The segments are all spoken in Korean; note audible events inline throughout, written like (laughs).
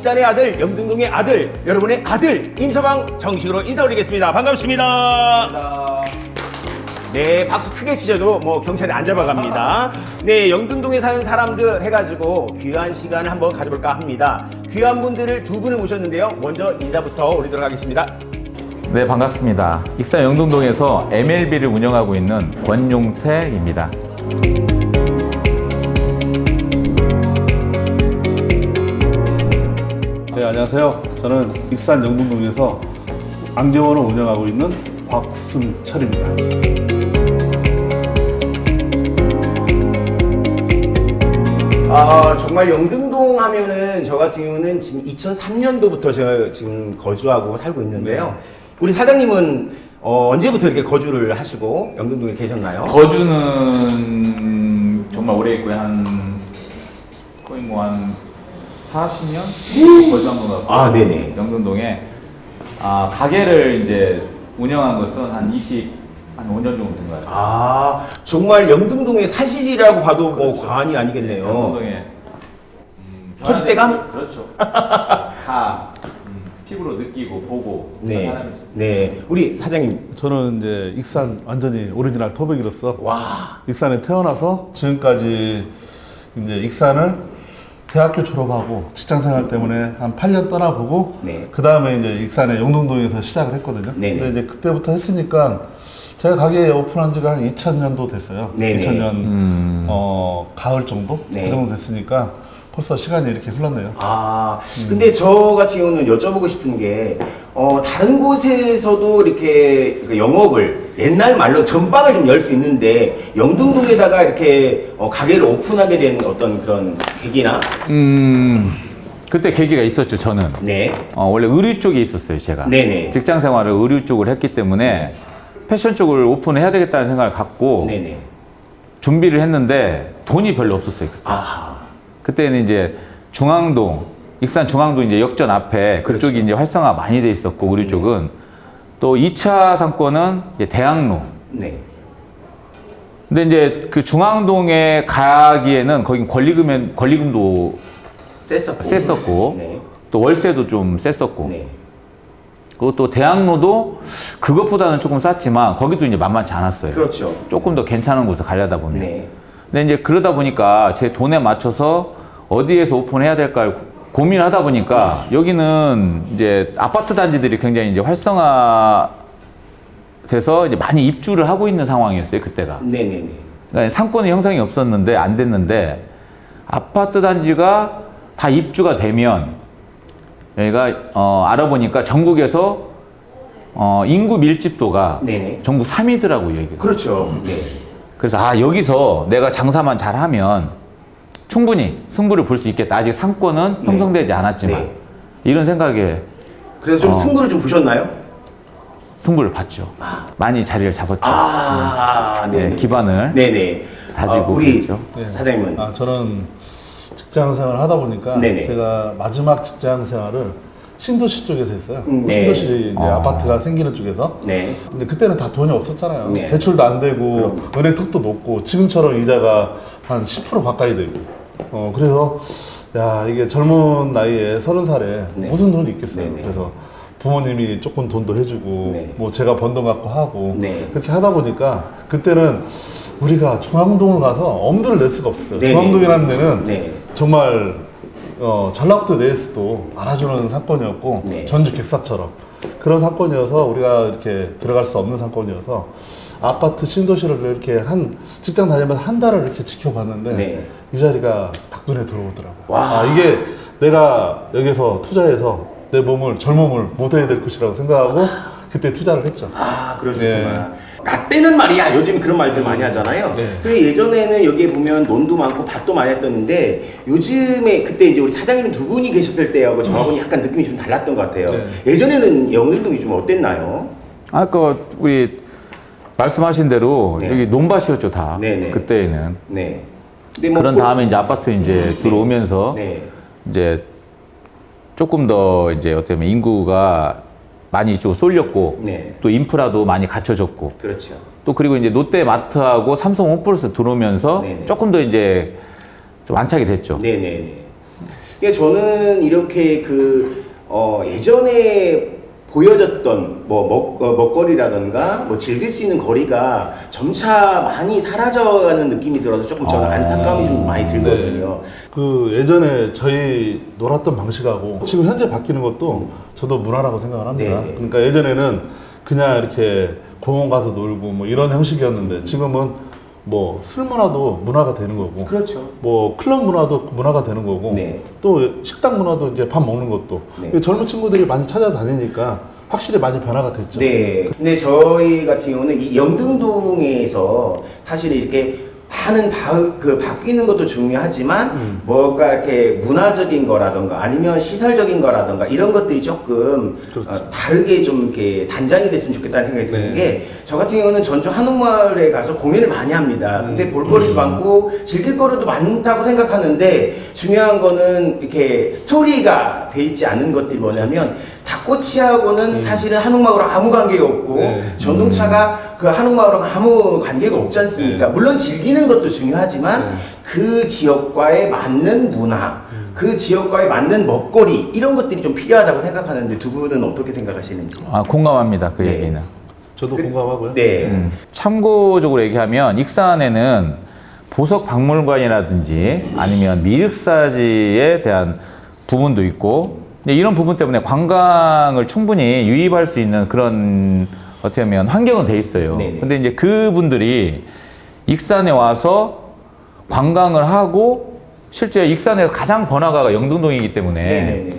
익산의 아들, 영등동의 아들, 여러분의 아들 임서방 정식으로 인사 올리겠습니다. 반갑습니다. 네, 박수 크게 치셔도 뭐 경찰이 안 잡아갑니다. (laughs) 네, 영등동에 사는 사람들 해가지고 귀한 시간을 한번 가져볼까 합니다. 귀한 분들을 두 분을 모셨는데요. 먼저 인사부터 올리도록 하겠습니다. 네, 반갑습니다. 익산 영등동에서 MLB를 운영하고 있는 권용태입니다. 안녕하세요. 저는 익산 영등동에서 안경원을 운영하고 있는 곽순철입니다. 아 정말 영등동 하면은 저 같은 경우는 지금 2003년도부터 제가 지금 거주하고 살고 있는데요. 우리 사장님은 어, 언제부터 이렇게 거주를 하시고 영등동에 계셨나요? 거주는 정말 오래 있고요. 한 거의 뭐 한 40년 거주 한것 같고 아, 네네. 영등동에 아, 가게를 이제 운영한 것은 한 20, 한 5년 정도 된것 같아요. 아 정말 영등동의 사실이라고 봐도 뭐 과언이 아니겠네요. 영등동에 음, 터줏대감? 그렇죠. (laughs) 다 음, 피부로 느끼고 보고 그런 네, 사람이죠. 네, 우리 사장님 저는 이제 익산 완전히 오리지널 토백이로서 와, 익산에 태어나서 지금까지 이제 익산을 대학교 졸업하고 직장 생활 때문에 한 8년 떠나보고 네. 그 다음에 이제 익산의 영등동에서 시작을 했거든요. 네 네. 근데 이제 그때부터 했으니까 제가 가게 오픈한 지가 한 2000년도 됐어요. 네 네. 2000년 음. 어, 가을 정도 네. 그 정도 됐으니까 벌써 시간이 이렇게 흘렀네요. 아, 근데 저 같은 경우는 여쭤보고 싶은 게, 어, 다른 곳에서도 이렇게 그 영업을 옛날 말로 전방을 좀 열 수 있는데, 영등동에다가 이렇게 어, 가게를 오픈하게 된 어떤 그런 계기나? 음, 그때 계기가 있었죠, 저는. 네. 어, 원래 의류 쪽에 있었어요, 제가. 네네. 직장 생활을 의류 쪽을 했기 때문에 패션 쪽을 오픈해야 되겠다는 생각을 갖고 네네. 준비를 했는데 돈이 별로 없었어요. 그때. 아하. 그때는 이제 중앙동, 익산 중앙동 이제 역전 앞에 그렇죠. 그쪽이 이제 활성화 많이 돼 있었고, 의류 쪽은. 또 2차 상권은 이제 대학로. 네. 근데 이제 그 중앙동에 가기에는 거긴 권리금엔, 권리금도 셌었고. 셌었고, 네. 또 월세도 좀 셌었고, 네. 그리고 또 대학로도 그것보다는 조금 쌌지만 거기도 이제 만만치 않았어요. 그렇죠. 조금 더 괜찮은 곳을 가려다 보면. 네. 근데 이제 그러다 보니까 제 돈에 맞춰서 어디에서 오픈해야 될까를 고- 고민을 하다 보니까 여기는 이제 아파트 단지들이 굉장히 이제 활성화 돼서 이제 많이 입주를 하고 있는 상황이었어요, 그때가. 네네네. 그러니까 상권의 형성이 없었는데 안 됐는데 아파트 단지가 다 입주가 되면 여기가 어, 알아보니까 전국에서 어, 인구 밀집도가 네네. 전국 3위더라고요. 여기가. 그렇죠. 네. 그래서 아 여기서 내가 장사만 잘하면 충분히 승부를 볼 수 있겠다. 아직 상권은 네. 형성되지 않았지만 네. 이런 생각에 그래서 좀 어. 승부를 좀 보셨나요? 승부를 봤죠. 많이 자리를 잡았죠. 아, 네, 네. 기반을 네네. 다지고 어, 우리 그랬죠. 네. 사장님은? 아, 저는 직장 생활을 하다 보니까 네네. 제가 마지막 직장 생활을 신도시 쪽에서 했어요. 음, 네. 신도시 이제 아. 아파트가 생기는 쪽에서. 네. 근데 그때는 다 돈이 없었잖아요. 네. 대출도 안 되고 그럼. 은행 턱도 높고 지금처럼 이자가 한 10% 가까이 되고. 어 그래서 야 이게 젊은 나이에 서른 살에 네. 무슨 돈이 있겠어요. 네네. 그래서 부모님이 조금 돈도 해주고 네. 뭐 제가 번 돈 갖고 하고 네. 그렇게 하다 보니까 그때는 우리가 중앙동을 가서 엄두를 낼 수가 없어요. 네네. 중앙동이라는 데는 네. 정말 어, 전라북도 내에서도 알아주는 사건이었고 네. 전주 객사처럼 그런 사건이어서 우리가 이렇게 들어갈 수 없는 사건이어서 아파트 신도시를 이렇게 한 직장 다니면서 한 달을 이렇게 지켜봤는데 네. 이 자리가 딱 눈에 들어오더라고요. 와. 아 이게 내가 여기서 투자해서 내 몸을 젊음을 못해야 될 것이라고 생각하고 그때 투자를 했죠. 아, 그러셨구나. 라떼는 말이야. 요즘 그런 말들 많이 하잖아요. 네. 그 예전에는 여기에 보면 논도 많고 밭도 많이 했었는데 요즘에 그때 이제 우리 사장님 두 분이 계셨을 때하고 저하고는 약간 느낌이 좀 달랐던 것 같아요. 네. 예전에는 영등동이 좀 어땠나요? 아까 우리 말씀하신 대로 네. 여기 논밭이었죠 다 네네. 그때에는 네. 뭐 그런 그- 다음에 이제 아파트 이제 들어오면서 네. 이제 조금 더 이제 어떻게 보면 인구가 많이 좀 쏠렸고 네. 또 인프라도 많이 갖춰졌고 그렇죠. 또 그리고 이제 롯데마트하고 삼성 홈플러스 들어오면서 네네. 조금 더 이제 좀 안착이 됐죠. 네네네. 그러니까 저는 이렇게 그 어, 예전에 보여졌던 뭐 먹, 어, 먹거리라던가 뭐 즐길 수 있는 거리가 점차 많이 사라져가는 느낌이 들어서 조금 저는 아. 안타까움이 좀 많이 들거든요. 그 예전에 저희 놀았던 방식하고 지금 현재 바뀌는 것도 저도 문화라고 생각을 합니다. 네네. 그러니까 예전에는 그냥 이렇게 공원 가서 놀고 뭐 이런 형식이었는데 지금은 뭐 술 문화도 문화가 되는 거고 그렇죠. 뭐 클럽 문화도 문화가 되는 거고 네. 또 식당 문화도 이제 밥 먹는 것도 네. 젊은 친구들이 많이 찾아다니니까 확실히 많이 변화가 됐죠. 네. 근데 저희 같은 경우는 이 영등동에서 사실 이렇게 많은 바, 그 바뀌는 것도 중요하지만 음. 뭔가 이렇게 문화적인 거라던가 아니면 시설적인 거라던가 이런 것들이 조금 그렇죠. 어, 다르게 좀 이렇게 단장이 됐으면 좋겠다는 생각이 드는 네. 게저 같은 경우는 전주 한옥마을에 가서 공연을 많이 합니다. 근데 음. 볼거리도 많고 즐길 거리도 많다고 생각하는데 중요한 거는 이렇게 스토리가 돼 있지 않은 것들이 뭐냐면 닭꼬치하고는 사실은 한옥마을하고 아무 관계가 없고 음. 네. 전동차가 그 한옥마을하고 아무 관계가 없지 않습니까? 네. 물론 즐기는 것도 중요하지만 네. 그 지역과에 맞는 문화, 그 지역과에 맞는 먹거리 이런 것들이 좀 필요하다고 생각하는데 두 분은 어떻게 생각하시는지? 아, 공감합니다. 그 네. 얘기는. 저도 그- 공감하고요. 네. 음. 참고적으로 얘기하면 익산에는 보석 박물관이라든지 아니면 미륵사지에 대한 부분도 있고 근데 이런 부분 때문에 관광을 충분히 유입할 수 있는 그런 어떻게 보면 환경은 돼 있어요. 네네. 근데 이제 그분들이 익산에 와서 관광을 하고 실제 익산에서 가장 번화가가 영등동이기 때문에 네네네.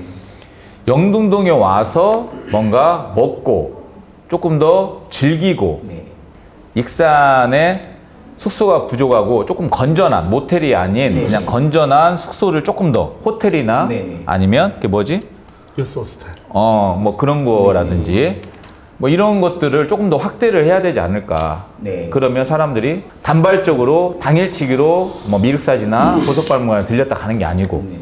영등동에 와서 뭔가 먹고 조금 더 즐기고 네. 익산에 숙소가 부족하고 조금 건전한 모텔이 아닌 네. 그냥 건전한 숙소를 조금 더 호텔이나 네. 아니면 그게 뭐지? 유스 호스텔. 어, 뭐 그런 거라든지 뭐 이런 것들을 조금 더 확대를 해야 되지 않을까. 네. 그러면 사람들이 단발적으로 당일치기로 뭐 미륵사지나 (laughs) 보석박물관에 들렸다 가는 게 아니고 네.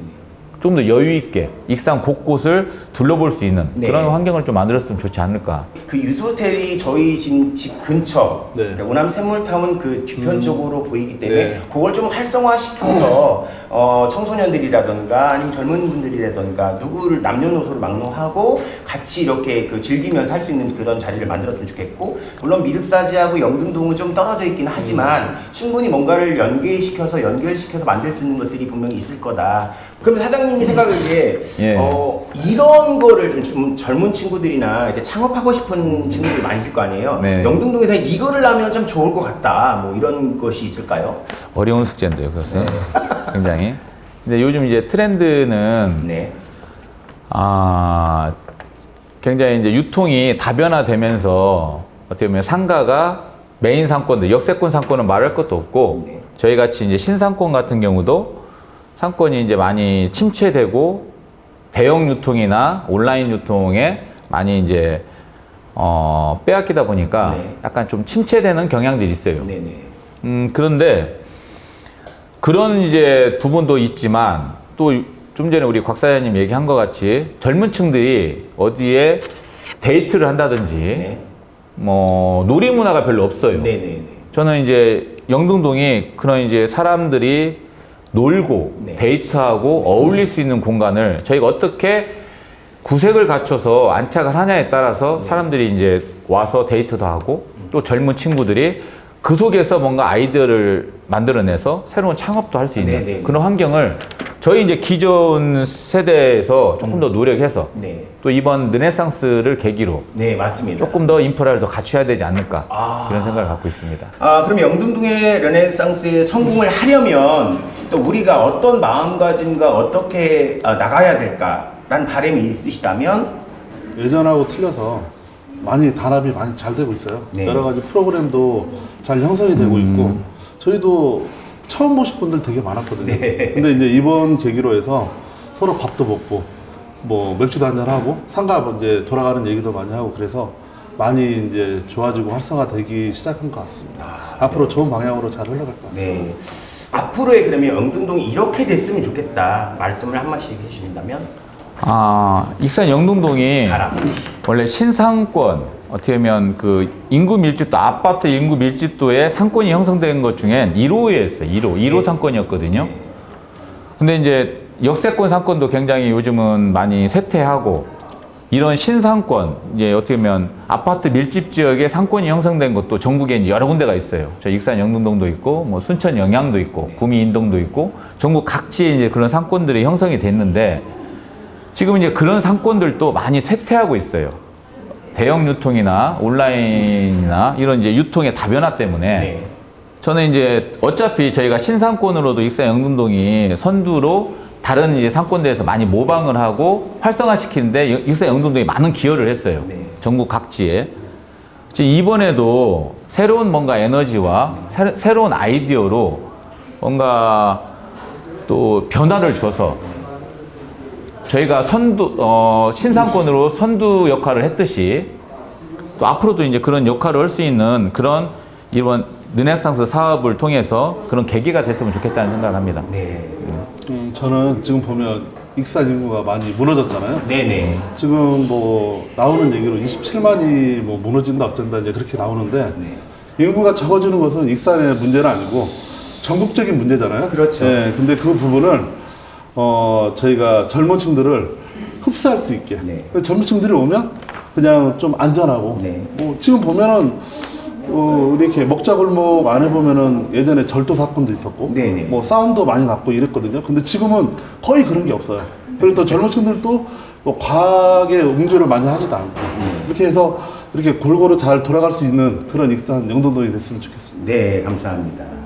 좀더 여유 있게 익산 곳곳을 둘러볼 수 있는 네. 그런 환경을 좀 만들었으면 좋지 않을까. 그 유스호텔이 저희 집, 집 근처 네. 그러니까 우남 샘물타운 그 뒤편 쪽으로 보이기 때문에 네. 그걸 좀 활성화시켜서 (laughs) 어, 청소년들이라던가 아니면 젊은 분들이라던가 누구를 남녀노소를 막론하고 같이 이렇게 그 즐기면서 할 수 있는 그런 자리를 만들었으면 좋겠고 물론 미륵사지하고 영등동은 좀 떨어져 있긴 하지만 충분히 뭔가를 연계시켜서 연결시켜서 만들 수 있는 것들이 분명히 있을 거다. 그럼 사장님이 생각하기에 예. 어, 이런 거를 좀, 좀 젊은 친구들이나 이렇게 창업하고 싶은 친구들이 많이 있을 거 아니에요. 네. 영등동에서 이거를 하면 참 좋을 것 같다. 뭐 이런 것이 있을까요? 어려운 숙제인데요, 그것은 (laughs) 굉장히. 근데 요즘 이제 트렌드는 네. 아 굉장히 이제 유통이 다변화되면서 어떻게 보면 상가가 메인 상권들 역세권 상권은 말할 것도 없고 네. 저희 같이 이제 신상권 같은 경우도 상권이 이제 많이 침체되고 대형 유통이나 온라인 유통에 많이 이제 어 빼앗기다 보니까 네. 약간 좀 침체되는 경향들이 있어요. 네네. 음, 그런데 그런 이제 부분도 있지만 또 좀 전에 우리 곽 사장님 얘기한 것 같이 젊은 층들이 어디에 데이트를 한다든지 네. 뭐 놀이 문화가 별로 없어요. 네네네. 저는 이제 영등동이 그런 이제 사람들이 놀고 네. 데이트하고 어울릴 수 있는 공간을 저희가 어떻게 구색을 갖춰서 안착을 하냐에 따라서 네. 사람들이 이제 와서 데이트도 하고 또 젊은 친구들이 그 속에서 뭔가 아이디어를 만들어내서 새로운 창업도 할 수 있는 네, 네. 그런 환경을 저희 이제 기존 세대에서 조금 더 노력해서 네. 또 이번 르네상스를 계기로 네, 맞습니다. 조금 더 인프라를 더 갖춰야 되지 않을까 아. 이런 생각을 갖고 있습니다. 아, 그럼 영등동의 르네상스에 성공을 하려면 또 우리가 어떤 마음가짐과 어떻게 아, 나가야 될까라는 바람이 있으시다면 예전하고 틀려서 많이 단합이 많이 잘 되고 있어요. 네. 여러 가지 프로그램도 잘 형성이 되고 있고 저희도 처음 보실 분들 되게 많았거든요. 네. 근데 이제 이번 계기로 해서 서로 밥도 먹고 뭐 맥주도 한잔 하고 상가 뭐 이제 돌아가는 얘기도 많이 하고 그래서 많이 이제 좋아지고 활성화되기 시작한 것 같습니다. 앞으로 좋은 방향으로 잘 흘러갈 것 같습니다. 네. 앞으로의 그러면 영등동이 이렇게 됐으면 좋겠다 말씀을 한 마디씩 해주신다면 아, 익산 영등동이 가라. 원래 신상권 어떻게 보면 그 인구 밀집도 아파트 인구 밀집도에 상권이 형성된 것 중엔 1호였어요. 1호. 1호 네. 상권이었거든요. 네. 근데 이제 역세권 상권도 굉장히 요즘은 많이 쇠퇴하고 이런 신상권 이제 어떻게 보면 아파트 밀집 지역에 상권이 형성된 것도 전국에 여러 군데가 있어요. 저 익산 영등동도 있고 뭐 순천 영양도 있고 구미 인동도 있고 전국 각지에 이제 그런 상권들이 형성이 됐는데 지금 이제 그런 상권들도 많이 쇠퇴하고 있어요. 대형 유통이나 온라인이나 이런 이제 유통의 다변화 때문에 네. 저는 이제 어차피 저희가 신상권으로도 익산 영등동이 선두로 다른 이제 상권대에서 많이 모방을 하고 활성화시키는데 여- 익산 영등동이 많은 기여를 했어요. 네. 전국 각지에. 지금 이번에도 새로운 뭔가 에너지와 새, 새로운 아이디어로 뭔가 또 변화를 줘서 저희가 선두 어, 신상권으로 선두 역할을 했듯이 또 앞으로도 이제 그런 역할을 할 수 있는 그런 이번 르네상스 사업을 통해서 그런 계기가 됐으면 좋겠다는 생각을 합니다. 네. 음, 저는 지금 보면 익산 인구가 많이 무너졌잖아요. 네네. 지금 뭐 나오는 얘기로 27만이 뭐 무너진다 어쩐다 이제 그렇게 나오는데 네. 인구가 적어지는 것은 익산의 문제는 아니고 전국적인 문제잖아요. 그렇죠. 예, 근데 그 부분을 어 저희가 젊은 층들을 흡수할 수 있게 네. 젊은 층들이 오면 그냥 좀 안전하고 네. 뭐 지금 보면은 어, 이렇게 먹자골목 안에 보면은 예전에 절도 사건도 있었고 네네. 뭐 싸움도 많이 났고 이랬거든요. 근데 지금은 거의 그런 게 없어요. 그리고 또 젊은 층들도 뭐 과하게 음주를 많이 하지도 않고 네. 이렇게 해서 이렇게 골고루 잘 돌아갈 수 있는 그런 익산 영동동이 됐으면 좋겠습니다. 네, 감사합니다.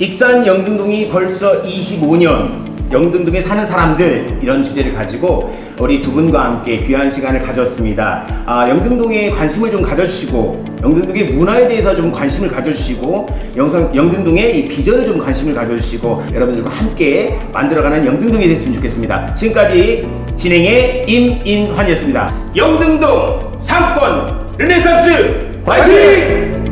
익산 영등동이 벌써 25년 영등동에 사는 사람들 이런 주제를 가지고 우리 두 분과 함께 귀한 시간을 가졌습니다. 아, 영등동에 관심을 좀 가져주시고 영등동의 문화에 대해서 좀 관심을 가져주시고 영상, 영등동의 이 비전에 좀 관심을 가져주시고 여러분들과 함께 만들어가는 영등동이 됐으면 좋겠습니다. 지금까지 진행의 임인환이었습니다. 영등동 상권 르네상스 화이팅!